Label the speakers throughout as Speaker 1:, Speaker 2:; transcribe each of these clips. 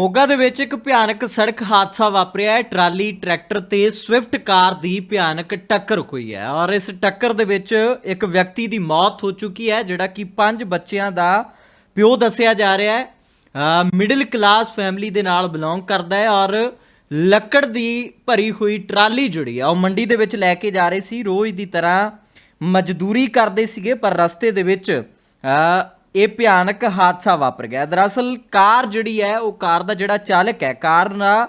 Speaker 1: ਮੋਗਾ ਦੇ ਵਿੱਚ ਇੱਕ ਭਿਆਨਕ ਸੜਕ ਹਾਦਸਾ ਵਾਪਰਿਆ ਹੈ। ਟਰਾਲੀ, ਟਰੈਕਟਰ ਤੇ ਸਵਿਫਟ ਕਾਰ ਦੀ ਭਿਆਨਕ ਟੱਕਰ ਹੋਈ ਹੈ ਔਰ ਇਸ ਟੱਕਰ ਦੇ ਵਿੱਚ ਇੱਕ ਵਿਅਕਤੀ ਦੀ ਮੌਤ ਹੋ ਚੁੱਕੀ ਹੈ, ਜਿਹੜਾ ਕਿ ਪੰਜ ਬੱਚਿਆਂ ਦਾ ਪਿਓ ਦੱਸਿਆ ਜਾ ਰਿਹਾ ਹੈ। ਮਿਡਲ ਕਲਾਸ ਫੈਮਿਲੀ ਦੇ ਨਾਲ ਬਿਲੋਂਗ ਕਰਦਾ ਹੈ ਔਰ ਲੱਕੜ ਦੀ ਭਰੀ ਹੋਈ ਟਰਾਲੀ ਜੁੜੀ ਆ ਉਹ ਮੰਡੀ ਦੇ ਵਿੱਚ ਲੈ ਕੇ ਜਾ ਰਹੇ ਸੀ। ਰੋਜ਼ ਦੀ ਤਰ੍ਹਾਂ ਮਜ਼ਦੂਰੀ ਕਰਦੇ ਸੀਗੇ, ਪਰ ਰਸਤੇ ਦੇ ਵਿੱਚ ਇਹ ਭਿਆਨਕ ਹਾਦਸਾ ਵਾਪਰ ਗਿਆ। ਦਰਅਸਲ ਕਾਰ ਜਿਹੜੀ ਹੈ, ਉਹ ਕਾਰ ਦਾ ਜਿਹੜਾ ਚਾਲਕ ਹੈ, ਕਾਰ ਦਾ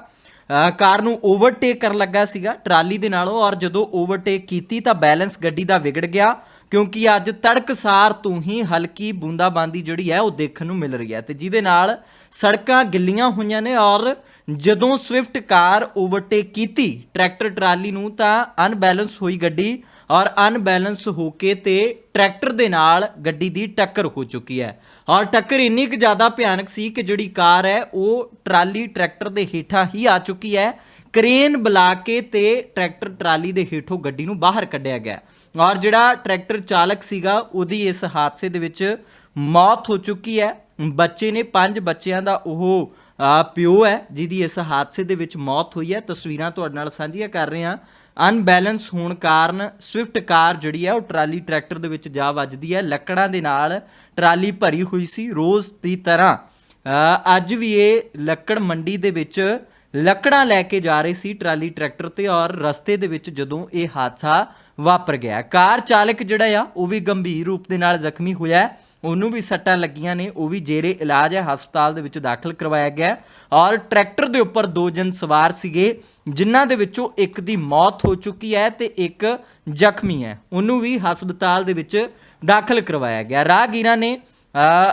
Speaker 1: ਕਾਰ ਨੂੰ ਓਵਰਟੇਕ ਕਰਨ ਲੱਗਾ ਸੀਗਾ ਟਰਾਲੀ ਦੇ ਨਾਲੋਂ ਔਰ ਜਦੋਂ ਓਵਰਟੇਕ ਕੀਤੀ ਤਾਂ ਬੈਲੈਂਸ ਗੱਡੀ ਦਾ ਵਿਗੜ ਗਿਆ ਕਿਉਂਕਿ ਅੱਜ ਤੜਕਸਾਰ ਤੋਂ ਹੀ ਹਲਕੀ ਬੂੰਦਾਬਾਂਦੀ ਜਿਹੜੀ ਹੈ, ਉਹ ਦੇਖਣ ਨੂੰ ਮਿਲ ਰਹੀ ਹੈ ਤੇ ਜਿਹਦੇ ਨਾਲ ਸੜਕਾਂ ਗਿੱਲੀਆਂ ਹੋਈਆਂ ਨੇ ਔਰ ਜਦੋਂ ਸਵਿਫਟ ਕਾਰ ਓਵਰਟੇਕ ਕੀਤੀ ਟਰੈਕਟਰ ਟਰਾਲੀ ਨੂੰ ਤਾਂ ਅਨਬੈਲੈਂਸ ਹੋਈ ਗੱਡੀ ਔਰ ਅਨਬੈਲੈਂਸ ਹੋ ਕੇ ਤੇ ਟਰੈਕਟਰ ਦੇ ਨਾਲ ਗੱਡੀ ਦੀ ਟੱਕਰ ਹੋ ਚੁੱਕੀ ਹੈ। ਔਰ ਟੱਕਰ ਇੰਨੀ ਕੁ ਜ਼ਿਆਦਾ ਭਿਆਨਕ ਸੀ ਕਿ ਜਿਹੜੀ ਕਾਰ ਹੈ, ਉਹ ਟਰਾਲੀ ਟਰੈਕਟਰ ਦੇ ਹੇਠਾਂ ਹੀ ਆ ਚੁੱਕੀ ਹੈ। ਕ੍ਰੇਨ ਬੁਲਾ ਕੇ ਤੇ ਟਰੈਕਟਰ ਟਰਾਲੀ ਦੇ ਹੇਠੋਂ ਗੱਡੀ ਨੂੰ ਬਾਹਰ ਕੱਢਿਆ ਗਿਆ। ਔਰ ਜਿਹੜਾ ਟਰੈਕਟਰ ਚਾਲਕ ਸੀਗਾ, ਉਹਦੀ ਇਸ ਹਾਦਸੇ ਦੇ ਵਿੱਚ ਮੌਤ ਹੋ ਚੁੱਕੀ ਹੈ। ਬੱਚੇ ਨੇ, ਪੰਜ ਬੱਚਿਆਂ ਦਾ ਉਹ ਪਿਓ ਹੈ, ਜਿਹਦੀ ਇਸ ਹਾਦਸੇ ਦੇ ਵਿੱਚ ਮੌਤ ਹੋਈ ਹੈ। ਤਸਵੀਰਾਂ ਤੁਹਾਡੇ ਨਾਲ ਸਾਂਝੀਆਂ ਕਰ ਰਹੇ ਹਾਂ। ਅਨਬੈਲੈਂਸ ਹੋਣ ਕਾਰਨ ਸਵਿਫਟ ਕਾਰ ਜਿਹੜੀ ਹੈ ਉਹ ਟਰਾਲੀ ਟਰੈਕਟਰ ਦੇ ਵਿੱਚ ਜਾ ਵੱਜਦੀ ਹੈ ਲੱਕੜਾਂ ਦੇ ਨਾਲ ਟਰਾਲੀ ਭਰੀ ਹੋਈ ਸੀ ਰੋਜ਼ ਦੀ ਤਰ੍ਹਾਂ। ਅੱਜ ਵੀ ਇਹ ਲੱਕੜ ਮੰਡੀ ਦੇ ਵਿੱਚ ਲੱਕੜਾਂ ਲੈ ਕੇ ਜਾ ਰਹੇ ਸੀ ਟਰਾਲੀ ਟਰੈਕਟਰ ਤੇ ਔਰ ਰਸਤੇ ਦੇ ਵਿੱਚ ਜਦੋਂ ਇਹ ਹਾਦਸਾ ਵਾਪਰ ਗਿਆ। ਕਾਰ ਚਾਲਕ ਜਿਹੜਾ ਆ, ਉਹ ਵੀ ਗੰਭੀਰ ਰੂਪ ਦੇ ਨਾਲ ਜ਼ਖਮੀ ਹੋਇਆ। ਉਹਨੂੰ ਵੀ ਸੱਟਾਂ ਲੱਗੀਆਂ ਨੇ, ਉਹ ਵੀ ਜੇਰੇ ਇਲਾਜ ਹੈ, ਹਸਪਤਾਲ ਦੇ ਵਿੱਚ ਦਾਖਲ ਕਰਵਾਇਆ ਗਿਆ ਔਰ ਟਰੈਕਟਰ ਦੇ ਉੱਪਰ ਦੋ ਜਨ ਸਵਾਰ ਸੀਗੇ, ਜਿਨ੍ਹਾਂ ਦੇ ਵਿੱਚੋਂ ਇੱਕ ਦੀ ਮੌਤ ਹੋ ਚੁੱਕੀ ਹੈ ਤੇ ਇੱਕ ਜ਼ਖਮੀ ਹੈ। ਉਹਨੂੰ ਵੀ ਹਸਪਤਾਲ ਦੇ ਵਿੱਚ ਦਾਖਲ ਕਰਵਾਇਆ ਗਿਆ। ਰਾਹਗੀਰਾਂ ਨੇ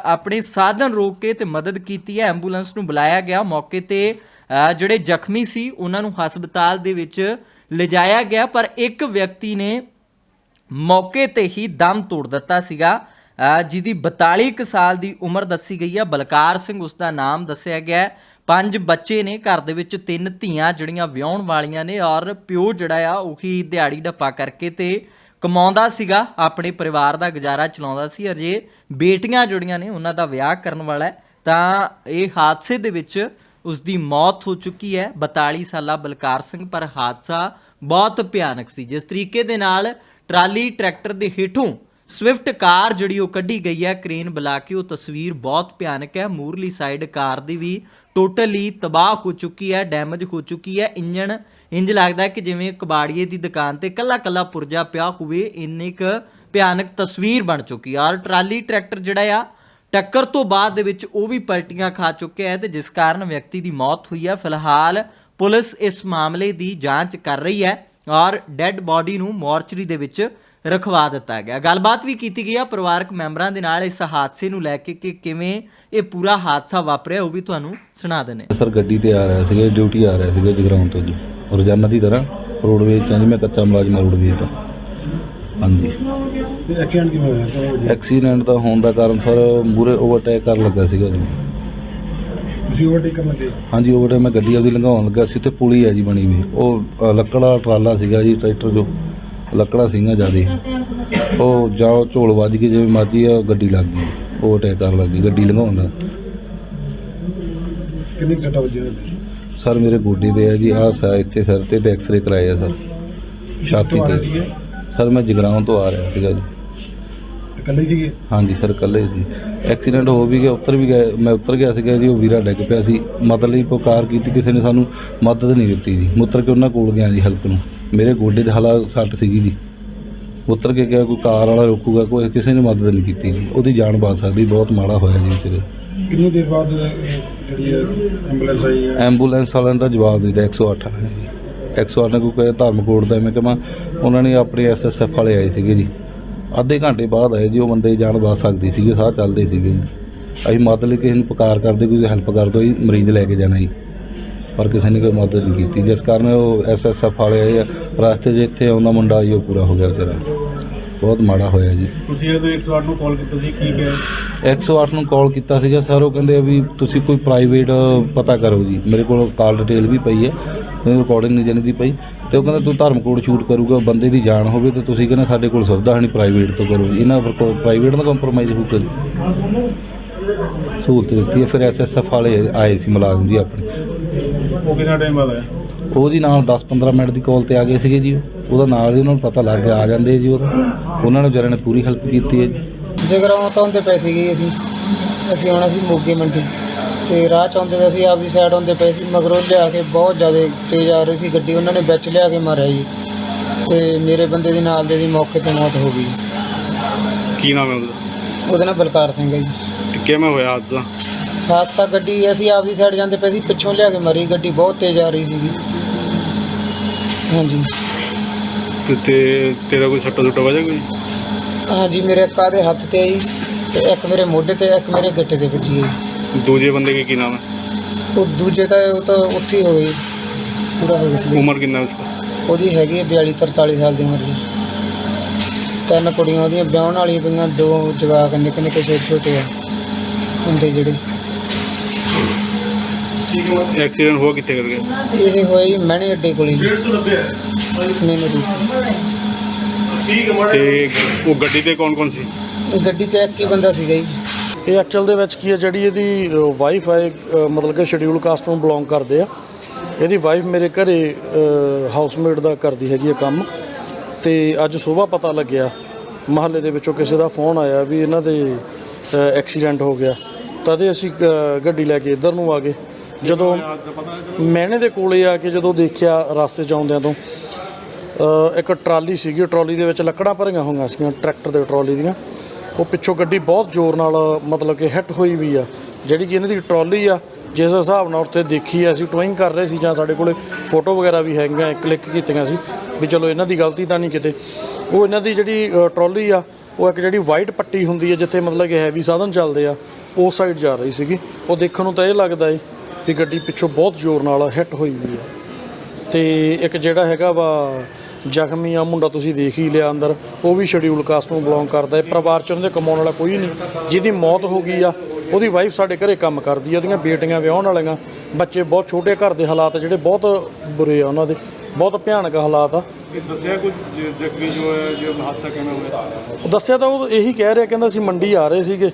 Speaker 1: ਆਪਣੇ ਸਾਧਨ ਰੋਕ ਕੇ ਤੇ ਮਦਦ ਕੀਤੀ ਹੈ। ਐਂਬੂਲੈਂਸ ਨੂੰ ਬੁਲਾਇਆ ਗਿਆ। ਮੌਕੇ ਤੇ ਜਿਹੜੇ ਜ਼ਖਮੀ ਸੀ, ਉਹਨਾਂ ਨੂੰ ਹਸਪਤਾਲ ਦੇ ਵਿੱਚ ਲਿਜਾਇਆ ਗਿਆ। ਪਰ ਇੱਕ ਵਿਅਕਤੀ ਨੇ ਮੌਕੇ ਤੇ ਹੀ ਦਮ ਤੋੜ ਦਿੱਤਾ ਸੀਗਾ। ਜਿਹਦੀ 42 ਕੁ ਸਾਲ ਦੀ ਉਮਰ ਦੱਸੀ ਗਈ ਹੈ ਬਲਕਾਰ ਸਿੰਘ ਉਸ ਦਾ ਨਾਮ ਦੱਸਿਆ ਗਿਆ ਹੈ। ਪੰਜ ਬੱਚੇ ਨੇ, ਘਰ ਦੇ ਵਿੱਚ ਤਿੰਨ ਧੀਆਂ ਜਿਹੜੀਆਂ ਵਿਆਹਣ ਵਾਲੀਆਂ ਨੇ ਔਰ ਪਿਓ ਜਿਹੜਾ ਆ, ਉਹੀ ਦਿਹਾੜੀ ਡੱਪਾ ਕਰਕੇ ਤੇ ਕਮਾਉਂਦਾ ਸੀਗਾ, ਆਪਣੇ ਪਰਿਵਾਰ ਦਾ ਗੁਜ਼ਾਰਾ ਚਲਾਉਂਦਾ ਸੀ। ਅਜੇ ਬੇਟੀਆਂ ਜਿਹੜੀਆਂ ਨੇ, ਉਹਨਾਂ ਦਾ ਵਿਆਹ ਕਰਨ ਵਾਲਾ ਤਾਂ ਇਹ ਹਾਦਸੇ ਦੇ ਵਿੱਚ ਉਸ ਦੀ ਮੌਤ ਹੋ ਚੁੱਕੀ ਹੈ। 42 ਸਾਲਾ ਬਲਕਾਰ ਸਿੰਘ, ਪਰ ਹਾਦਸਾ ਬਹੁਤ ਭਿਆਨਕ ਸੀ। ਜਿਸ ਤਰੀਕੇ ਦੇ ਨਾਲ ਟਰਾਲੀ ਟਰੈਕਟਰ ਦੇ ਹੇਠੋਂ ਸਵਿਫਟ ਕਾਰ ਜਿਹੜੀ ਉਹ ਕੱਢੀ ਗਈ ਹੈ ਕ੍ਰੇਨ ਬੁਲਾ ਕੇ ਉਹ ਤਸਵੀਰ ਬਹੁਤ ਭਿਆਨਕ ਹੈ। ਮੂਰਲੀ ਸਾਈਡ ਕਾਰ ਦੀ ਵੀ ਟੋਟਲੀ ਤਬਾਹ ਹੋ ਚੁੱਕੀ ਹੈ ਡੈਮੇਜ ਹੋ ਚੁੱਕੀ ਹੈ। ਇੰਜਣ, ਇੰਜ ਲੱਗਦਾ ਕਿ ਜਿਵੇਂ ਕਬਾੜੀਏ ਦੀ ਦੁਕਾਨ ਤੇ ਕੱਲਾ ਕੱਲਾ ਪੁਰਜਾ ਪਿਆ ਹੋਵੇ, ਇੰਨੀ ਕੁ ਭਿਆਨਕ ਤਸਵੀਰ ਬਣ ਚੁੱਕੀ ਹੈ। ਔਰ ਟਰਾਲੀ ਟਰੈਕਟਰ ਜਿਹੜਾ ਆ, ਟੱਕਰ ਤੋਂ ਬਾਅਦ ਦੇ ਵਿੱਚ ਉਹ ਵੀ ਪਲਟੀਆਂ ਖਾ ਚੁੱਕਿਆ ਹੈ ਤੇ ਜਿਸ ਕਾਰਨ ਵਿਅਕਤੀ ਦੀ ਮੌਤ ਹੋਈ ਹੈ। ਫਿਲਹਾਲ ਪੁਲਿਸ ਇਸ ਮਾਮਲੇ ਦੀ ਜਾਂਚ ਕਰ ਰਹੀ ਹੈ ਔਰ ਡੈੱਡ ਬਾਡੀ ਨੂੰ ਮੋਰਚਰੀ ਦੇ ਵਿੱਚ ਰਖਵਾ ਦਿੱਤਾ ਗਿਆ। ਗੱਲਬਾਤ ਵੀ ਕੀਤੀ ਗਈ ਆ ਪਰਿਵਾਰਕ ਮੈਂਬਰਾਂ ਦੇ ਨਾਲ ਇਸ ਹਾਦਸੇ ਨੂੰ ਲੈ ਕੇ ਕਿ ਕਿਵੇਂ ਇਹ ਪੂਰਾ ਹਾਦਸਾ ਵਾਪਰਿਆ ਉਹ ਵੀ ਤੁਹਾਨੂੰ ਸੁਣਾ ਹਾਂ।
Speaker 2: ਸਰ ਗੱਡੀ ਤੇ ਆ ਰਿਹਾ ਸੀਗਾ ਡਿਊਟੀ ਆ ਰਿਹਾ ਸੀਗਾ ਜਗਰਾਉਂ ਤੋਂ ਜੀ। ਰੋਜ਼ਾਨਾ ਦੀ ਤਰ੍ਹਾਂ ਰੋਡਵੇਜ ਤੋਂ ਜੀ ਮੈਂ ਕੱਚਾ ਮੁਲਾਜ਼ਮ ਰੋਡਵੇਜ ਤੋਂ। ਹਾਂਜੀ।
Speaker 3: ਐਕਸੀਡੈਂਟ ਕਿਵੇਂ ਹੋਇਆ? ਤਾਂ
Speaker 2: ਐਕਸੀਡੈਂਟ ਦਾ ਹੋਣ ਦਾ ਕਾਰਨ ਸਰ ਮੂਰੇ ਓਵਰਟੇਕ ਕਰਨ ਲੱਗਾ ਸੀਗਾ ਜੀ।
Speaker 3: ਤੁਸੀਂ ਓਵਰਟੇਕ ਕਰਨ ਲੱਗੇ?
Speaker 2: ਹਾਂਜੀ ਓਵਰਟੇਕ ਮੈਂ ਗੱਡੀ ਆਪਦੀ ਲੰਘਾਉਣ ਲੱਗਾ ਸੀ ਤੇ ਪੁਲੀ ਆ ਜੀ ਬਣੀ ਵੀ ਉਹ ਲੱਕੜ ਟਰਾਲਾ ਸੀਗਾ ਜੀ ਟਰੈਕਟਰ ਜੋ। ਲੱਕੜਾ ਸੀਗਾ ਜਿਆਦੇ। ਉਹ ਜਾਓ ਝੋਲ ਵੱਜ ਕੇ ਜਿਵੇਂ ਮਰਜ਼ੀ ਆ ਗੱਡੀ ਲੱਗ ਗਈ। ਓਵਰਟੇਕ ਕਰਨ ਲੱਗੀ ਗੱਡੀ ਲੰਘਾਉਣ ਦਾ।
Speaker 3: ਕਿੰਨੀ ਵੱਜੀਆਂ ਨੇ
Speaker 2: ਸਰ ਮੇਰੇ ਗੋਡੇ ਤੇ ਆ ਜੀ ਆਹ ਸਾ ਇੱਥੇ ਸਿਰ ਤੇ ਤੇ ਐਕਸ-ਰੇ ਕਰਾਏ ਆ ਸਰ ਛਾਤੀ ਤੇ? ਸਰ ਮੈਂ ਜਗਰਾਉਂ ਤੋਂ ਆ ਰਿਹਾ ਸੀਗਾ ਜੀ।
Speaker 3: ਇਕੱਲੇ ਹੀ ਸੀਗੇ?
Speaker 2: ਹਾਂਜੀ ਸਰ ਇਕੱਲੇ ਸੀ। ਐਕਸੀਡੈਂਟ ਹੋ ਵੀ ਗਿਆ ਉੱਤਰ ਵੀ ਗਿਆ ਮੈਂ ਉੱਤਰ ਗਿਆ ਸੀਗਾ ਜੀ ਉਹ ਵੀਰਾ ਡਿੱਗ ਪਿਆ ਸੀ। ਮਤਲਬ ਪੁਕਾਰ ਕੀਤੀ ਕਿਸੇ ਨੇ ਸਾਨੂੰ ਮਦਦ ਨਹੀਂ ਦਿੱਤੀ ਜੀ। ਮੁੱਤਰ ਕੇ ਉਹਨਾਂ ਕੋਲ ਗਿਆ ਜੀ ਹੈਲਪ ਨੂੰ। ਮੇਰੇ ਗੋਡੇ ਦੇ ਹਾਲਾ ਸੱਟ ਸੀਗੀ ਜੀ। ਉੱਤਰ ਕੇ ਗਿਆ ਕੋਈ ਕਾਰ ਵਾਲਾ ਰੋਕੂਗਾ ਕੋਈ ਕਿਸੇ ਨੇ ਮਦਦ ਨਹੀਂ ਕੀਤੀ ਜੀ। ਉਹਦੀ ਜਾਨ ਬਚ ਸਕਦੀ ਬਹੁਤ ਮਾੜਾ ਹੋਇਆ ਜੀ ਤੇਰੇ
Speaker 3: ਕਿੰਨੀ ਦੇਰ ਬਾਅਦ ਜਿਹੜੀ ਐਂਬੂਲੈਂਸ ਆਈ ਹੈ?
Speaker 2: ਐਂਬੂਲੈਂਸ ਵਾਲਿਆਂ ਦਾ ਜਵਾਬ ਦਿੱਤਾ 108 ਨੇ। ਜੀ 108 ਨੇ ਕੋਈ ਧਰਮਕੋਟ ਦਾ ਮੈਂ ਕਹਾਂ ਉਹਨਾਂ ਨੇ ਆਪਣੇ ਐਸਐਸਐਫ ਵਾਲੇ ਆਏ ਸੀਗੇ ਜੀ। ਅੱਧੇ ਘੰਟੇ ਬਾਅਦ ਆਏ ਜੀ ਉਹ ਬੰਦੇ ਦੀ ਜਾਨ ਬਚ ਸਕਦੀ ਸੀਗੀ, ਸਾਹ ਚੱਲਦੇ ਸੀਗੇ। ਜੀ ਅਸੀਂ ਮਤਲਬ ਕਿਸੇ ਨੂੰ ਪੁਕਾਰ ਕਰਦੇ ਕੋਈ ਹੈਲਪ ਕਰ ਦੋ ਜੀ, ਮਰੀਜ਼ ਲੈ ਕੇ ਜਾਣਾ ਜੀ। ਪਰ ਕਿਸੇ ਨੇ ਕੋਈ ਮਦਦ ਨਹੀਂ ਕੀਤੀ। ਜਿਸ ਕਾਰਨ ਉਹ ਐਸਐਸਐਫ ਵਾਲੇ ਆਏ ਆ, ਰਸਤੇ 'ਚ ਇੱਥੇ ਆਉਂਦਾ ਮੁੰਡਾ ਜੀ, ਉਹ ਪੂਰਾ ਹੋ ਗਿਆ ਵਿਚਾਰਾ। ਬਹੁਤ ਮਾੜਾ ਹੋਇਆ ਜੀ।
Speaker 3: ਤੁਸੀਂ ਇਹ 108 ਨੂੰ ਕਾਲ ਕੀਤਾ ਸੀ ਕੀ ਕਿਹਾ?
Speaker 2: 108 ਨੂੰ ਕਾਲ ਕੀਤਾ ਸੀਗਾ ਸਰ ਉਹ ਕਹਿੰਦੇ ਵੀ ਤੁਸੀਂ ਕੋਈ ਪ੍ਰਾਈਵੇਟ ਪਤਾ ਕਰੋ ਜੀ। ਮੇਰੇ ਕੋਲ ਕਾਲ ਡਿਟੇਲ ਵੀ ਪਈ ਹੈ ਰਿਕਾਰਡਿੰਗ ਨਹੀਂ ਜਾਣੀ ਦੀ ਪਈ। ਤੇ ਉਹ ਕਹਿੰਦਾ ਤੂੰ ਧਰਮਕੋਟ ਸ਼ੂਟ ਕਰੂਗਾ ਬੰਦੇ ਦੀ ਜਾਨ ਹੋਵੇ ਤੇ ਤੁਸੀਂ ਕਹਿੰਦੇ ਸਾਡੇ ਕੋਲ ਸੁਵਿਧਾ ਹੈ ਨਹੀਂ ਪ੍ਰਾਈਵੇਟ ਤੋਂ ਕਰੋ ਜੀ। ਇਹਨਾਂ ਪਰ ਪ੍ਰਾਈਵੇਟ ਦਾ ਕੰਪਰੋਮਾਈਜ਼ ਹੋਊਗਾ ਜੀ। ਸਹੂਲਤ ਦਿੱਤੀ ਹੈ। ਫਿਰ ਐਸਐਸਐਫ ਵਾਲੇ ਆਏ ਸੀ ਮੁਲਾਜ਼ਮ ਜੀ ਆਪਣੇ।
Speaker 3: ਉਹ ਕਿੰਨਾ ਟਾਈਮ ਬਾਅਦ ਆਇਆ
Speaker 2: ਉਹਦੀ ਨਾਲ 10-15 ਮਿੰਟ ਦੀ ਕਾਲ ਤੇ ਆ ਗਏ ਸੀਗੇ ਜੀ। ਉਹ। ਉਹਦਾ ਨਾਲ ਹੀ ਉਹਨਾਂ ਨੂੰ ਪਤਾ ਲੱਗ ਗਿਆ ਆ ਜਾਂਦੇ ਜੀ ਉਹਦਾ ਉਹਨਾਂ ਨੇ ਵਿਚਾਰਿਆਂ ਨੇ ਪੂਰੀ ਹੈਲਪ ਕੀਤੀ ਹੈ ਜੀ।
Speaker 4: ਜਗਰਾਉਂ ਤੋਂ ਹੁੰਦੇ ਪਏ ਸੀਗੇ ਅਸੀਂ ਅਸੀਂ ਆਉਣਾ ਸੀ ਮੋਗੇ ਮੰਡੀ। ਤੇ ਰਾਹ ਚ ਆਉਂਦੇ ਤਾਂ ਅਸੀਂ ਆਪਦੀ ਸਾਈਡ ਆਉਂਦੇ ਪਏ ਸੀ। ਮਗਰੋਂ ਲਿਆ ਕੇ ਬਹੁਤ ਜ਼ਿਆਦਾ ਤੇਜ਼ ਆ ਰਹੀ ਸੀ ਗੱਡੀ। ਉਹਨਾਂ ਨੇ ਵਿੱਚ ਲਿਆ ਕੇ ਮਾਰਿਆ ਜੀ। ਤੇ ਮੇਰੇ ਬੰਦੇ ਦੀ ਨਾਲ ਦੇ ਦੀ ਮੌਕੇ ਤੇ ਮੌਤ ਹੋ ਗਈ।
Speaker 3: ਕੀ ਨਾਮ ਹੈ ਉਹਦਾ?
Speaker 4: ਉਹਦਾ ਨਾਮ ਬਲਕਾਰ ਸਿੰਘ ਹੈ ਜੀ।
Speaker 3: ਤੇ ਕਿਵੇਂ ਹੋਇਆ ਹਾਦਸਾ?
Speaker 4: ਹਾਦਸਾ ਗੱਡੀ ਅਸੀਂ ਆਪਦੀ ਸਾਈਡ ਜਾਂਦੇ ਪਏ ਸੀ ਪਿੱਛੋਂ ਲਿਆ ਕੇ ਮਾਰੀ ਗੱਡੀ ਬਹੁਤ ਤੇਜ਼ ਆ ਰਹੀ ਸੀਗੀ। ਹਾਂਜੀ।
Speaker 3: ਤੇ ਤੇ ਤੇਰਾ ਕੋਈ ਸੱਟਾ ਸੁੱਟਾ ਵਜਾ ਕੋਈ?
Speaker 4: ਹਾਂਜੀ ਮੇਰੇ ਇੱਕ ਆਦੇ ਹੱਥ ਤੇ ਆਈ ਤੇ ਇੱਕ ਮੇਰੇ ਮੋਢੇ ਤੇ ਇੱਕ ਮੇਰੇ ਗਿੱਟੇ ਤੇ ਵੱਜੀ ਹੈ।
Speaker 3: ਦੂਜੇ ਬੰਦੇ ਕੀ ਕੀ ਨਾਮ ਹੈ?
Speaker 4: ਉਹ ਦੂਜੇ ਤਾਂ ਉਹ ਤਾਂ ਉੱਥੇ ਹੀ ਹੋ ਗਈ ਪੂਰਾ ਹੋ ਗਿਆ ਸੀ।
Speaker 3: ਉਮਰ ਕਿੰਨਾ ਉਸਦਾ?
Speaker 4: ਉਹਦੀ ਹੈਗੀ ਹੈ 42 43 ਸਾਲ ਦੀ ਉਮਰ ਦੀ। ਤਿੰਨ ਕੁੜੀਆਂ ਉਹਦੀਆਂ ਵਿਆਹਣ ਵਾਲੀਆਂ ਪਈਆਂ ਦੋ ਜਵਾਕ ਨਿੱਕੇ ਨਿੱਕੇ ਛੋਟੇ ਛੋਟੇ ਆ। ਮੁੰਡੇ ਜਿਹੜੇ।
Speaker 3: ਐਕਸੀਡੈਂਟ ਹੋਇਆ ਕਿੱਥੇ ਕਰ ਗਿਆ
Speaker 4: ਇਹ ਹੋਇਆ ਜੀ ਮਹਿਣੇ ਅੱਡੇ ਕੋਲੇ 190 ਮੈਨੂੰ
Speaker 3: ਤੇ ਉਹ ਗੱਡੀ ਤੇ ਕੌਣ ਕੌਣ ਸੀ?
Speaker 4: ਗੱਡੀ ਤੇ ਇੱਕ ਹੀ ਬੰਦਾ ਸੀਗਾ ਜੀ।
Speaker 5: ਇਹ ਐਕਚੁਅਲ ਦੇ ਵਿੱਚ ਕੀ ਹੈ ਜਿਹੜੀ ਇਹਦੀ ਵਾਈਫ ਹੈ ਅ, ਮਤਲਬ ਕਿ ਸ਼ਡਿਊਲ ਕਾਸਟ ਨੂੰ ਬਿਲੋਂਗ ਕਰਦੇ ਆ। ਇਹਦੀ ਵਾਈਫ ਮੇਰੇ ਘਰੇ ਹਾਊਸਮੇਟ ਦਾ ਕਰਦੀ ਹੈਗੀ ਆ ਕੰਮ। ਤੇ ਅੱਜ ਸਵੇਰ ਪਤਾ ਲੱਗਿਆ ਮਹੱਲੇ ਦੇ ਵਿੱਚੋਂ ਕਿਸੇ ਦਾ ਫੋਨ ਆਇਆ ਵੀ ਇਹਨਾਂ ਦੇ ਐਕਸੀਡੈਂਟ ਹੋ ਗਿਆ। ਤਦੇ ਅਸੀਂ ਗ ਗੱਡੀ ਲੈ ਕੇ ਇੱਧਰ ਨੂੰ ਆ ਗਏ। ਜਦੋਂ ਮਹਿਣੇ ਦੇ ਕੋਲੇ ਆ ਕੇ ਜਦੋਂ ਦੇਖਿਆ ਰਸਤੇ 'ਚ ਆਉਂਦਿਆਂ ਤੋਂ ਅ, ਇੱਕ ਟਰਾਲੀ ਸੀਗੀ ਟਰਾਲੀ ਦੇ ਵਿੱਚ ਲੱਕੜਾਂ ਭਰੀਆਂ ਹੋਈਆਂ ਸੀਗੀਆਂ ਟਰੈਕਟਰ ਦੇ ਟਰਾਲੀ ਦੀਆਂ। ਉਹ ਪਿੱਛੋਂ ਗੱਡੀ ਬਹੁਤ ਜ਼ੋਰ ਨਾਲ ਮਤਲਬ ਕਿ ਹਿੱਟ ਹੋਈ ਵੀ ਆ। ਜਿਹੜੀ ਕਿ ਇਹਨਾਂ ਦੀ ਟਰਾਲੀ ਆ ਜਿਸ ਹਿਸਾਬ ਨਾਲ ਉੱਥੇ ਦੇਖੀ ਆ ਅਸੀਂ ਟੋਇੰਗ ਕਰ ਰਹੇ ਸੀ ਜਾਂ ਸਾਡੇ ਕੋਲੇ ਫੋਟੋ ਵਗੈਰਾ ਵੀ ਹੈਗੀਆਂ ਕਲਿੱਕ ਕੀਤੀਆਂ ਸੀ ਵੀ ਚਲੋ ਇਹਨਾਂ ਦੀ ਗਲਤੀ ਤਾਂ ਨਹੀਂ ਕਿਤੇ। ਉਹ ਇਹਨਾਂ ਦੀ ਜਿਹੜੀ ਅ, ਟਰਾਲੀ ਆ ਉਹ ਇੱਕ ਜਿਹੜੀ ਵਾਈਟ ਪੱਟੀ ਹੁੰਦੀ ਹੈ ਜਿੱਥੇ ਮਤਲਬ ਕਿ ਹੈਵੀ ਸਾਧਨ ਚੱਲਦੇ ਆ ਉਸ ਸਾਈਡ ਜਾ ਰਹੀ ਸੀਗੀ। ਉਹ ਦੇਖਣ ਨੂੰ ਤਾਂ ਇਹ ਲੱਗਦਾ ਏ ਵੀ ਗੱਡੀ ਪਿੱਛੋਂ ਬਹੁਤ ਜ਼ੋਰ ਨਾਲ ਹਿੱਟ ਹੋਈ ਵੀ ਆ। ਤੇ ਇੱਕ ਜਿਹੜਾ ਹੈਗਾ ਵਾ ਜ਼ਖਮੀ ਆ ਮੁੰਡਾ ਤੁਸੀਂ ਦੇਖ ਹੀ ਲਿਆ ਅੰਦਰ। ਉਹ ਵੀ ਸ਼ਡਿਊਲ ਕਾਸਟ ਨੂੰ ਬਿਲੋਂਗ ਕਰਦਾ ਹੈ ਪਰਿਵਾਰ ਚ ਦੇ ਕਮਾਉਣ ਵਾਲਾ ਕੋਈ ਨਹੀਂ। ਜਿਹਦੀ ਮੌਤ ਹੋ ਗਈ ਆ ਉਹਦੀ ਵਾਈਫ ਸਾਡੇ ਘਰੇ ਕੰਮ ਕਰਦੀ ਆ ਉਹਦੀਆਂ ਬੇਟੀਆਂ ਵਿਆਹਣ ਵਾਲੀਆਂ। ਬੱਚੇ ਬਹੁਤ ਛੋਟੇ ਘਰ ਦੇ ਹਾਲਾਤ ਜਿਹੜੇ ਬਹੁਤ ਬੁਰੇ ਆ ਉਹਨਾਂ ਦੇ। ਬਹੁਤ ਭਿਆਨਕ ਹਾਲਾਤ ਆ।
Speaker 3: ਦੱਸਿਆ ਕੁਝ ਜ਼ਖਮੀ ਜੋ ਹੈ ਜੋ ਹਾਦਸਾ ਕਿਵੇਂ ਹੋਇਆ?
Speaker 5: ਉਹ ਦੱਸਿਆ ਤਾਂ ਉਹ ਇਹੀ ਕਹਿ ਰਿਹਾ ਕਹਿੰਦਾ ਅਸੀਂ ਮੰਡੀ ਆ ਰਹੇ ਸੀਗੇ।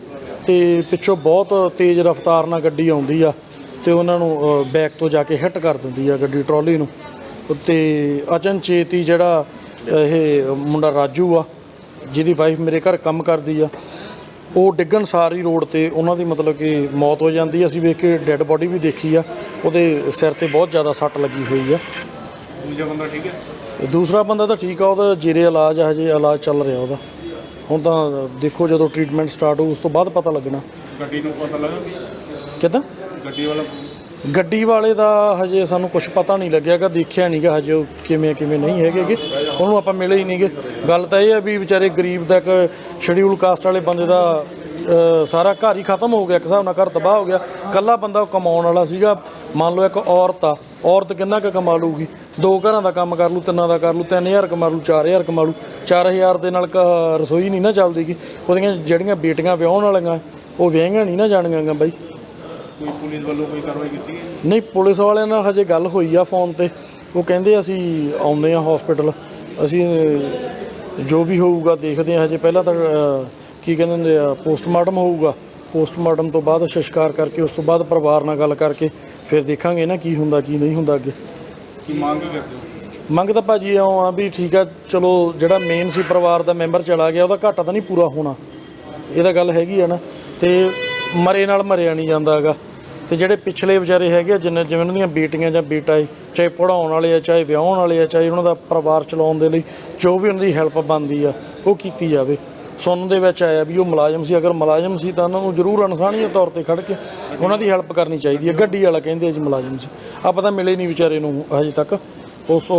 Speaker 5: ਤੇ ਪਿੱਛੋਂ ਬਹੁਤ ਤੇਜ਼ ਰਫ਼ਤਾਰ ਨਾਲ ਗੱਡੀ ਆਉਂਦੀ ਆ ਤੇ ਉਹਨਾਂ ਨੂੰ ਬੈਕ ਤੋਂ ਜਾ ਕੇ ਹਿੱਟ ਕਰ ਦਿੰਦੀ ਆ ਗੱਡੀ ਟਰਾਲੀ ਨੂੰ। ਤੇ ਅਚਨਚੇਤ ਹੀ ਜਿਹੜਾ ਇਹ ਮੁੰਡਾ ਰਾਜੂ ਆ ਜਿਹਦੀ ਵਾਈਫ ਮੇਰੇ ਘਰ ਕੰਮ ਕਰਦੀ ਆ ਉਹ ਡਿੱਗਣ ਸਾਰੀ ਰੋਡ ਤੇ ਉਹਨਾਂ ਦੀ ਮਤਲਬ ਕਿ ਮੌਤ ਹੋ ਜਾਂਦੀ ਆ। ਅਸੀਂ ਵੇਖ ਕੇ ਡੈੱਡ ਬੋਡੀ ਵੀ ਦੇਖੀ ਆ ਉਹਦੇ ਸਿਰ ਤੇ ਬਹੁਤ ਜ਼ਿਆਦਾ ਸੱਟ ਲੱਗੀ ਹੋਈ ਆ।
Speaker 3: ਦੂਜਾ ਬੰਦਾ ਠੀਕ ਹੈ
Speaker 5: ਤੇ ਦੂਸਰਾ ਬੰਦਾ ਤਾਂ ਠੀਕ ਆ ਉਹਦਾ ਜੇਰੇ ਇਲਾਜ ਆ ਹਜੇ ਇਲਾਜ ਚੱਲ ਰਿਹਾ ਉਹਦਾ। ਹੁਣ ਤਾਂ ਦੇਖੋ ਜਦੋਂ ਟ੍ਰੀਟਮੈਂਟ ਸਟਾਰਟ ਹੋਊ ਉਸ ਤੋਂ ਬਾਅਦ ਪਤਾ ਲੱਗਣਾ।
Speaker 3: ਗੱਡੀ ਨੂੰ ਪਤਾ ਲੱਗਾ?
Speaker 5: ਕਿਦਾਂ?
Speaker 3: ਗੱਡੀ ਵਾਲਾ
Speaker 5: ਗੱਡੀ ਵਾਲੇ ਦਾ ਹਜੇ ਸਾਨੂੰ ਕੁਝ ਪਤਾ ਨਹੀਂ ਲੱਗਿਆਗਾ ਦੇਖਿਆ ਨਹੀਂਗਾ ਹਜੇ ਉਹ ਕਿਵੇਂ ਕਿਵੇਂ ਨਹੀਂ ਹੈਗੇਗੇ ਉਹਨੂੰ ਆਪਾਂ ਮਿਲੇ ਹੀ ਨਹੀਂਗੇ। ਗੱਲ ਤਾਂ ਇਹ ਹੈ ਵੀ ਵਿਚਾਰੇ ਗਰੀਬ ਦਾ ਇੱਕ ਸ਼ਡਿਊਲ ਕਾਸਟ ਵਾਲੇ ਬੰਦੇ ਦਾ ਅ, ਸਾਰਾ ਘਰ ਹੀ ਖਤਮ ਹੋ ਗਿਆ ਇੱਕ ਹਿਸਾਬ ਨਾਲ ਘਰ ਤਬਾਹ ਹੋ ਗਿਆ। ਕੱਲਾ ਬੰਦਾ ਉਹ ਕਮਾਉਣ ਵਾਲਾ ਸੀਗਾ। ਮੰਨ ਲਓ ਇੱਕ ਔਰਤ ਆ ਔਰਤ ਕਿੰਨਾ ਕੁ ਕਮਾ ਲੂਗੀ ਦੋ ਘਰਾਂ ਦਾ ਕੰਮ ਕਰ ਲੂ ਤਿੰਨਾਂ ਦਾ ਕਰ ਲੂ 3000 ਕਮਾ ਲੂ 4000 ਕਮਾ ਲੂ 4000 ਦੇ ਨਾਲ ਕ- ਰਸੋਈ ਨਹੀਂ ਨਾ ਚੱਲਦੀਗੀ ਉਹਦੀਆਂ ਜਿਹੜੀਆਂ ਬੇਟੀਆਂ ਵਿਆਹਣ ਵਾਲੀਆਂ ਉਹ ਵਿਆਹੀਆਂ ਨਹੀਂ ਨਾ ਜਾਣਗੀਆਂ ਬਾਈ।
Speaker 3: ਕੋਈ ਪੁਲਿਸ ਵੱਲੋਂ ਕੋਈ ਕਾਰਵਾਈ ਕੀਤੀ ਹੈ?
Speaker 5: ਨਹੀਂ ਪੁਲਿਸ ਵਾਲਿਆਂ ਨਾਲ ਹਜੇ ਗੱਲ ਹੋਈ ਆ ਫੋਨ ਤੇ। ਉਹ ਕਹਿੰਦੇ ਅਸੀਂ ਆਉਂਦੇ ਆ ਹਸਪੀਟਲ ਅਸੀਂ ਜੋ ਵੀ ਹੋਊਗਾ ਦੇਖਦੇ ਆ ਹਜੇ। ਪਹਿਲਾਂ ਤਾਂ ਕੀ ਕਹਿੰਦੇ ਹੁੰਦੇ ਆ ਪੋਸਟਮਾਰਟਮ ਹੋਊਗਾ। ਪੋਸਟਮਾਰਟਮ ਤੋਂ ਬਾਅਦ ਸੰਸਕਾਰ ਕਰਕੇ ਉਸ ਤੋਂ ਬਾਅਦ ਪਰਿਵਾਰ ਨਾਲ ਗੱਲ ਕਰਕੇ ਫਿਰ ਦੇਖਾਂਗੇ ਨਾ ਕੀ ਹੁੰਦਾ ਕੀ ਨਹੀਂ ਹੁੰਦਾ ਅੱਗੇ।
Speaker 3: ਕੀ ਮੰਗ ਕਰਦੇ ਹੋ?
Speaker 5: ਮੰਗ ਤਾਂ ਭਾਜੀ ਇਉਂ ਆ ਵੀ ਠੀਕ ਆ ਚਲੋ ਜਿਹੜਾ ਮੇਨ ਸੀ ਪਰਿਵਾਰ ਦਾ ਮੈਂਬਰ ਚਲਾ ਗਿਆ ਉਹਦਾ ਘਾਟਾ ਤਾਂ ਨਹੀਂ ਪੂਰਾ ਹੋਣਾ। ਇਹ ਤਾਂ ਗੱਲ ਹੈਗੀ ਆ ਨਾ ਤੇ ਮਰੇ ਨਾਲ ਮਰਿਆ ਨਹੀਂ ਜਾਂਦਾ ਹੈਗਾ। ਤੇ ਜਿਹੜੇ ਪਿਛਲੇ ਵਿਚਾਰੇ ਹੈਗੇ ਜਿੰਨੇ ਜਿਵੇਂ ਉਹਨਾਂ ਦੀਆਂ ਬੇਟੀਆਂ ਜਾਂ ਬੇਟਾ ਏ ਚਾਹੇ ਪੜਾਉਣ ਵਾਲੇ ਆ ਚਾਹੇ ਵਿਆਹਣ ਵਾਲੇ ਆ ਚਾਹੇ ਉਹਨਾਂ ਦਾ ਪਰਿਵਾਰ ਚਲਾਉਣ ਦੇ ਲਈ ਜੋ ਵੀ ਉਹਨਾਂ ਦੀ ਹੈਲਪ ਬਣਦੀ ਆ ਉਹ ਕੀਤੀ ਜਾਵੇ। ਸੁਣਨ ਦੇ ਵਿੱਚ ਆਇਆ ਵੀ ਉਹ ਮੁਲਾਜ਼ਮ ਸੀ। ਅਗਰ ਮੁਲਾਜ਼ਮ ਸੀ ਤਾਂ ਉਹਨਾਂ ਨੂੰ ਜ਼ਰੂਰ ਇਨਸਾਨੀਅਤ ਤੌਰ ਤੇ ਖੜ ਕੇ ਉਹਨਾਂ ਦੀ ਹੈਲਪ ਕਰਨੀ ਚਾਹੀਦੀ ਹੈ। ਗੱਡੀ ਵਾਲਾ ਕਹਿੰਦੇ ਜੀ ਮੁਲਾਜ਼ਮ ਸੀ। ਆਪਾਂ ਤਾਂ ਮਿਲੇ ਨਹੀਂ ਵਿਚਾਰੇ ਨੂੰ ਹਜੇ ਤੱਕ। ਉਸ